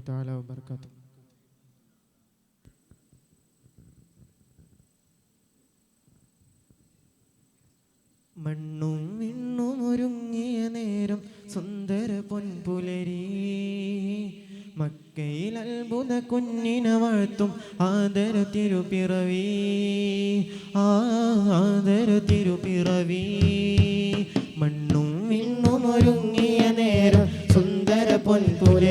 تعالى وبركاته മണ്ണും വിണ്ണും ഒരുങ്ങിയ നേരം സുന്ദര പൊൻപുലരി മക്കയിൽ അത്ഭുത കുഞ്ഞിന വാഴ്ത്തും ആദര തിരുപ്പിറവി ആ ആദര തിരുപ്പിറവി മണ്ണും വിണ്ണും ഒരുങ്ങിയ നേരം സുന്ദര പൊൻപുലരി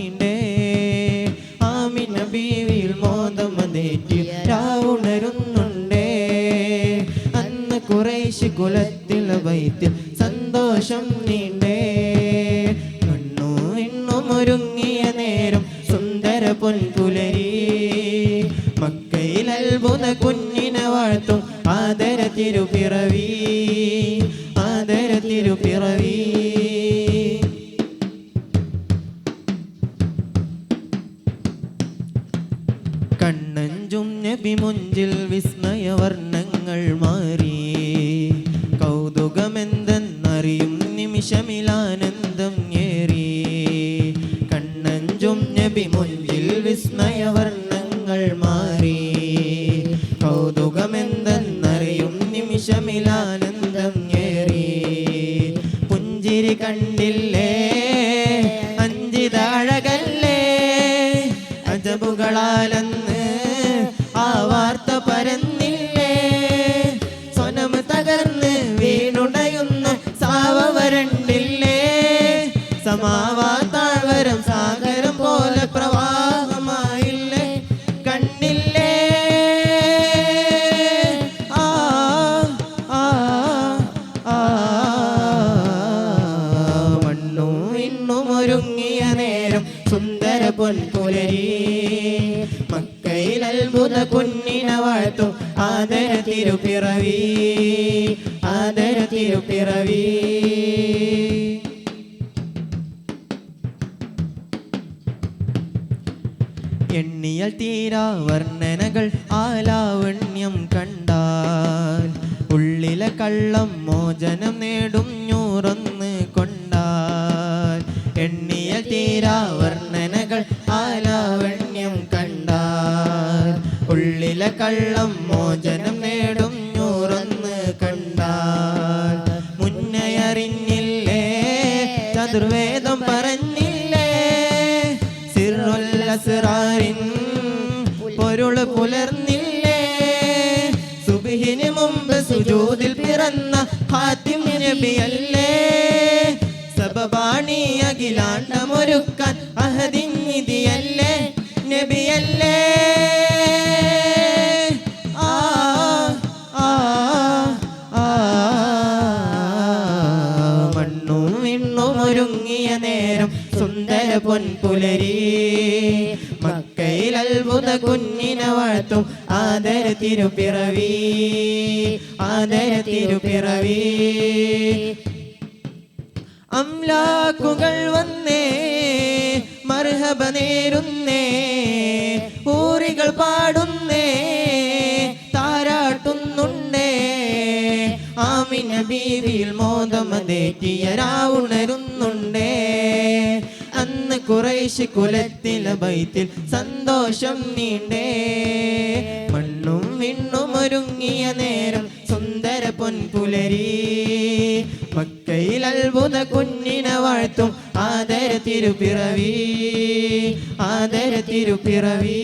ആമിന മോദം മോദമതേറ്റിയ രാവുണരുന്നുണ്ടേ. അന്ന് കുറേശ് കുലത്തിൽ വൈത്തിൽ സന്തോഷം നീണ്ടേ. കണ്ണു ഇന്നും ഒരുങ്ങിയ നേരം സുന്ദര പൊൻപുലരി. മക്കയിൽ അത്ഭുത കുഞ്ഞിനെ വാഴ്ത്തും ആദര തിരുപ്പിറവി ആദര തിരുപ്പിറവി കണ്ണഞ്ചും നബി മുഞ്ചിൽ വിസ്മയവർണങ്ങൾ മാറി. കൗതുകമെന്തെന്നറിയും നിമിഷമിലാനന്ദം ഏറി. കണ്ണഞ്ചും നബി മുഞ്ചിൽ വിസ്മയവർണങ്ങൾ മാറി. കൗതുകമെന്തെന്നറിയും നിമിഷമിലാനന്ദം ഏറി. പുഞ്ചിരി കണ്ടില്ലേ? അഞ്ചിതാഴകല്ലേ? അജബുകളാലെന്ന് സമാവാ താഴ്വരം സാഗരം പോലെ പ്രവാഹമായില്ലേ? കണ്ണില്ലേ? ആ ആ ആ. മണ്ണും ഇന്നും ഒരുങ്ങിയ നേരം സുന്ദര പൊൻപുലരി. മക്കയിൽ അത്ഭുത കുഞ്ഞിന വാഴ്ത്തും ആദര തിരുപ്പിറവി ആദര തിരുപ്പിറവി എണ്ണിയൽ തീരാ വർണനകൾ ആലാവണ്യം കണ്ടാൽ ഉള്ളിലെ കള്ളം മോചനം നേടും ഞൂറൊന്ന് കൊണ്ടാൽ എണ്ണിയൽ തീരാ വർണനകൾ ആലാവണ്യം കണ്ടാൽ ഉള്ളിലെ കള്ളം മോചനം നേടും ഞൂറൊന്ന് കണ്ടാൽ മുന്നയറിഞ്ഞില്ലേ ചതുർവേദം പിറന്ന ഹാത്തിം നബിയല്ലേ? സബബാണി അഖിലാണ്ടമൊരുക്കാൻ അഹദിൻ നബിയല്ലേ? മണ്ണും വിണ്ണും ഒരുങ്ങിയ നേരം സുന്ദര പൊൻപുലരി. മക്കയിൽ അത്ഭുത കുഞ്ഞിനെ വാഴ്ത്തും ആദര തിരുപ്പിറവി ആദര തിരുപ്പിറവി. അംലാക്കുകൾ വന്നേ മർഹബ നേരുന്നേ ഊറികൾ പാടുന്നേ താരാട്ടുന്നുണ്ടേ. ആമിന ബീവിയിൽ മോദമതേറ്റിയ രാവുണരുന്നുണ്ടേ. കുറേശ്ശി കുലത്തില ബൈത്തിൽ സന്തോഷം നീണ്ടേ. മണ്ണും വിണ്ണും ഒരുങ്ങിയ നേരം സുന്ദര പൊൻപുലരി. മക്കയിൽ അത്ഭുത കുഞ്ഞിനെ വാഴ്ത്തും ആദര തിരുപ്പിറവി ആദര തിരുപ്പിറവി